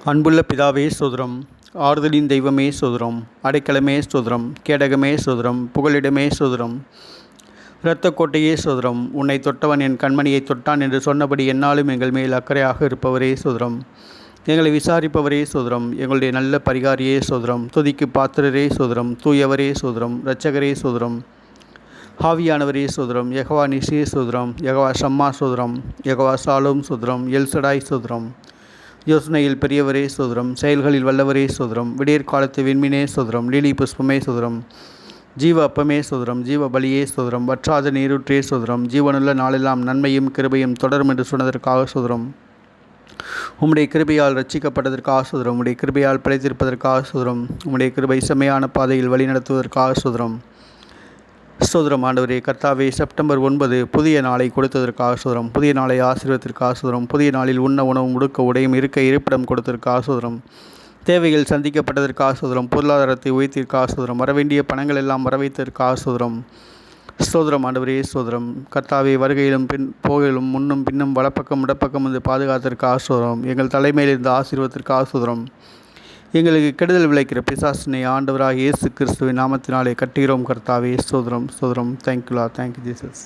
அன்புள்ள பிதாவே சோதரம் ஆறுதலின் தெய்வமே சோதரம் அடைக்கலமே சோதரம் கேடகமே சோதரம் புகலிடமே சோதரம் இரத்த கோட்டையே சோதரம் உன்னை தொட்டவன் என் கண்மணியை தொட்டான் என்று சொன்னபடி என்னாலும் எங்கள் மேல் அக்கறையாக இருப்பவரே சோதரம் எங்களை விசாரிப்பவரே சோதரம் எங்களுடைய நல்ல பரிகாரியே சோதரம் துதிக்கு பாத்திரரே சோதரம் தூயவரே சோதரம் இரட்சகரே சோதரம் ஹாவியானவரே சோதரம் யகவா நிஷே சோதரம் யகவா ஷம்மா சோதரம் யகவா சாலும் சோதரம் எல்சடாய் சோதரம் யோசனையில் பெரியவரே சோதரம் செயல்களில் வல்லவரே சோதரம் விடியற் காலத்து விண்மினே சோதரம் லீலி புஷ்பமே சோதரம் ஜீவ அப்பமே சோதரம் ஜீவ பலியே சோதரம் வற்றாத நீருற்றே சோதரம் ஜீவனுள்ள நாளெல்லாம் நன்மையும் கிருபையும் தொடரும் என்று சொன்னதற்காக சோதரம். உம்முடைய கிருபையால் ரட்சிக்கப்பட்டதற்காக சோதரம் உம்முடைய கிருபையால் பிழைத்திருப்பதற்காக சோதரம் உம்முடைய கிருபை செம்மையான பாதையில் வழி நடத்துவதற்காக சோதரம். சோதரம் ஆண்டவரே. கர்த்தாவே செப்டம்பர் ஒன்பது புதிய நாளை கொடுத்ததற்காக சோதரம் புதிய நாளை ஆசீர்வத்திற்காக சோதரம் புதிய நாளில் உண்ண உணவும் உடுக்க உடையும் இருக்க இருப்பிடம் கொடுத்ததற்காக சோதரம் தேவைகள் சந்திக்கப்பட்டதற்காக சோதரம் பொருளாதாரத்தை உயர்த்திற்காக சோதரம் வரவேண்டிய பணங்கள் எல்லாம் வரவைத்ததற்காக சோதரம் சோதரம் ஆண்டவரே சோதரம் கர்த்தாவை வருகையிலும் பின் போகையிலும் முன்னும் பின்னும் வலப்பக்கம் இடப்பக்கம் வந்து பாதுகாத்திற்கு ஆசோதரம் எங்கள் தலைமையில் இருந்த ஆசீர்வத்திற்கு சோதரம் எங்களுக்கு கெடுதல் விளைக்கிற பிசாசினை ஆண்டவராக இயேசு கிறிஸ்துவின் நாமத்தினாலே கட்டுகிறோம் கர்த்தாவே. சோதரம் சோதரம். தேங்க்யூலா தேங்க்யூ ஜீசஸ்